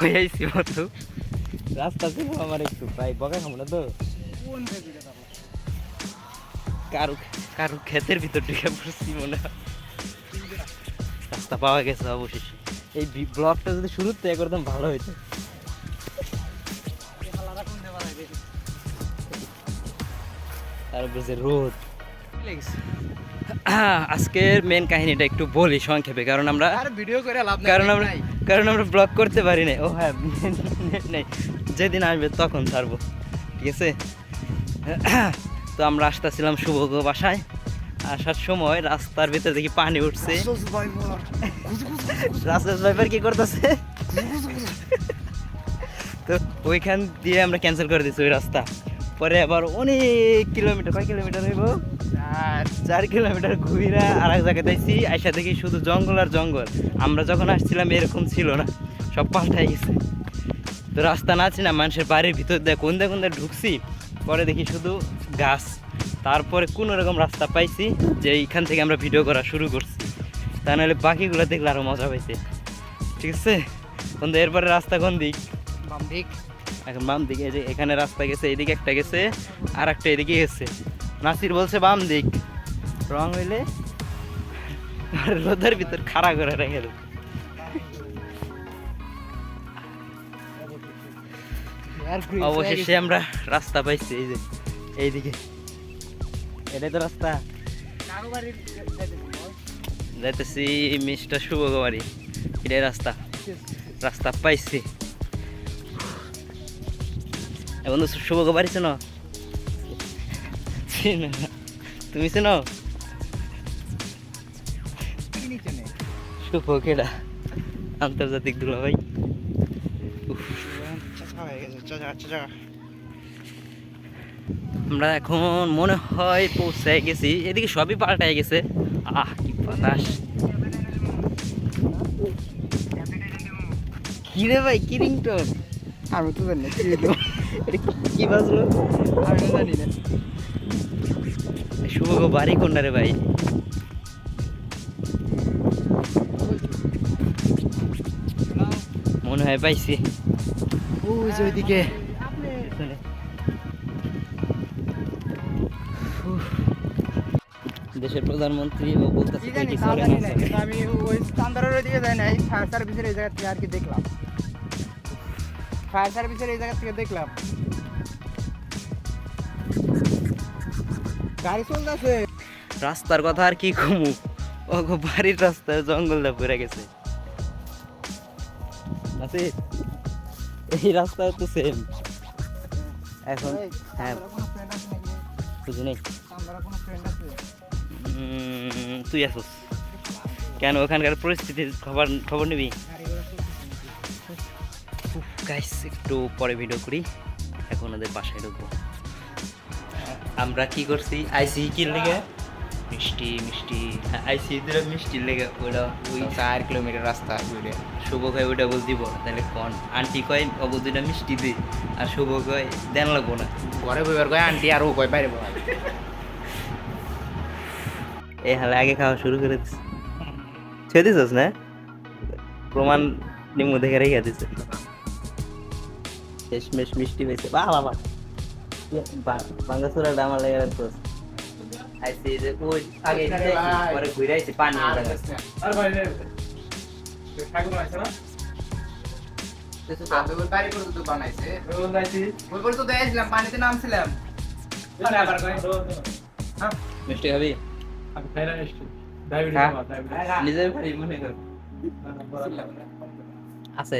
কই আইছি মতো রাস্তা ছিল আমার একটু প্রায় বকা খাব না তো। কারু কারু ক্ষেতের ভিতর ঢুকে পড়ছি মনে রাস্তা পাওয়া গেছে অবশেষে। এই বি- ব্লগটা যদি শুরুর থেকে করতাম ভালো হইতো। তারপর যে রোদ। আজকের মেন কাহিনীটা একটু বলি সংক্ষেপে কারণ আমরা ভিডিও করে লাভ কারণ আমরা কারণ আমরা ব্লগ করতে পারি না ও হ্যাঁ নেই। যেদিন আসবে তখন ছাড়বো ঠিক আছে? তো আমরা আসতেছিলাম শুভগ বাসায়। আসার সময় রাস্তার ভিতরে দেখি পানি উঠছে। রাস্তার ড্রাইভার কি করতেছে? তো ওইখান দিয়ে আমরা ক্যান্সেল করে দিচ্ছি ওই রাস্তা। পরে আবার অনেক কিলোমিটার কয় কিলোমিটার হইব? আর চার কিলোমিটার ঘুরে আর এক জায়গায় দেখছি আইসা দেখি শুধু জঙ্গল আর জঙ্গল। আমরা যখন আসছিলাম এরকম ছিল না। সব পাল্টাই গেছে। তো রাস্তা না না মানুষের বাড়ির ভিতর দিয়ে কোন দিয়ে কোন দিয়ে ঢুকছি পরে দেখি শুধু গাছ। তারপরে কোনো রকম রাস্তা পাইছি যে এইখান থেকে আমরা ভিডিও করা শুরু করছি। তা নাহলে বাকিগুলো দেখলে আরও মজা পাইছে ঠিক আছে? কোন এরপরে রাস্তা কোন দিক? বাম দিক। এখন বাম দিকে এই যে এখানে রাস্তা গেছে এদিকে একটা গেছে আর একটা এদিকে গেছে। নাসির বলছে বাম দিক। রং হইলে রোদের ভিতর খাড়া করে রেখে দেবো। অবশেষে আমরা রাস্তা পাইছি, এই যে, এইদিকে। এটাই তো রাস্তা। যাইতেছি মিস্টার শুভগবাড়ি এটাই রাস্তা। রাস্তা পাইছি। এখন তো শুভগবাড়ি চেন? তুমি চেনো শুভ আন্তর্জাতিক চাচা চাচা আমরা এখন মনে হয় পৌঁছায় গেছি। এদিকে সবই পাল্টায় গেছে। আহ, কি বাতাস। কি রে ভাই, কি রিংটোন? আমি তো জানি এটা কি- বাজলো? আমি জানি না। শুভ বাড়ি কোনটা রে ভাই? মনে হয় পাইছি। ওই যে ওইদিকে। দেশের প্রধানমন্ত্রী ও বলতেছে আমি ওই চান্দারের ওইদিকে যাই নাই সার্ভিসের এই জায়গা থেকে আর কি দেখলাম। ফায়ার সার্ভিসের এই জায়গা থেকে দেখলাম। গাড়ি চলতেছে। রাস্তার কথা আর কি কমু? ও বাড়ির রাস্তায় জঙ্গলটা পড়ে গেছে। এই রাস্তা তো সেম এখন হ্যাঁ। বুঝি নেই। তুই আসুস কেন ওখানকার পরিস্থিতির খবর খবর নিবি? গাইস একটু পরে ভিডিও করি। এখন ওদের বাসায় ঢুকবো। আমরা কি করছি? আইসি কি লেগে। মিষ্টি মিষ্টি। আইসি দিলে মিষ্টি লেগে ওটা ওই চার কিলোমিটার রাস্তা ঘুরে। শুভ কয় ওইটা বল দিব? তাহলে কন? আন্টি কয় অবু দুইটা মিষ্টি দি। আর শুভ কয় দেন লাগবো না। ঘরে বইবার কয় আন্টি আর ও কয় বাইরে এই হালে আগে খাওয়া শুরু করে দিস। ছেড়ে দিছস না? প্রমাণ নিমু দেখে রেখে দিছে। শেষমেশ মিষ্টি পেয়েছে বাহ বাবা বাঙ্গাসুরাটা আমার লেগে রাখতো আইসি যে ওই আগে আরে ভাই। পরে ঘুরে আইছি পানি আর ভাই রে ঠাকুর আছে না আবে ওই বাড়ি করে তো বানাইছে ওই করে তো দেখাইছিলাম পানিতে নামছিলাম মিষ্টি খাবি খা। নিজের বাড়ি মনে কর আছে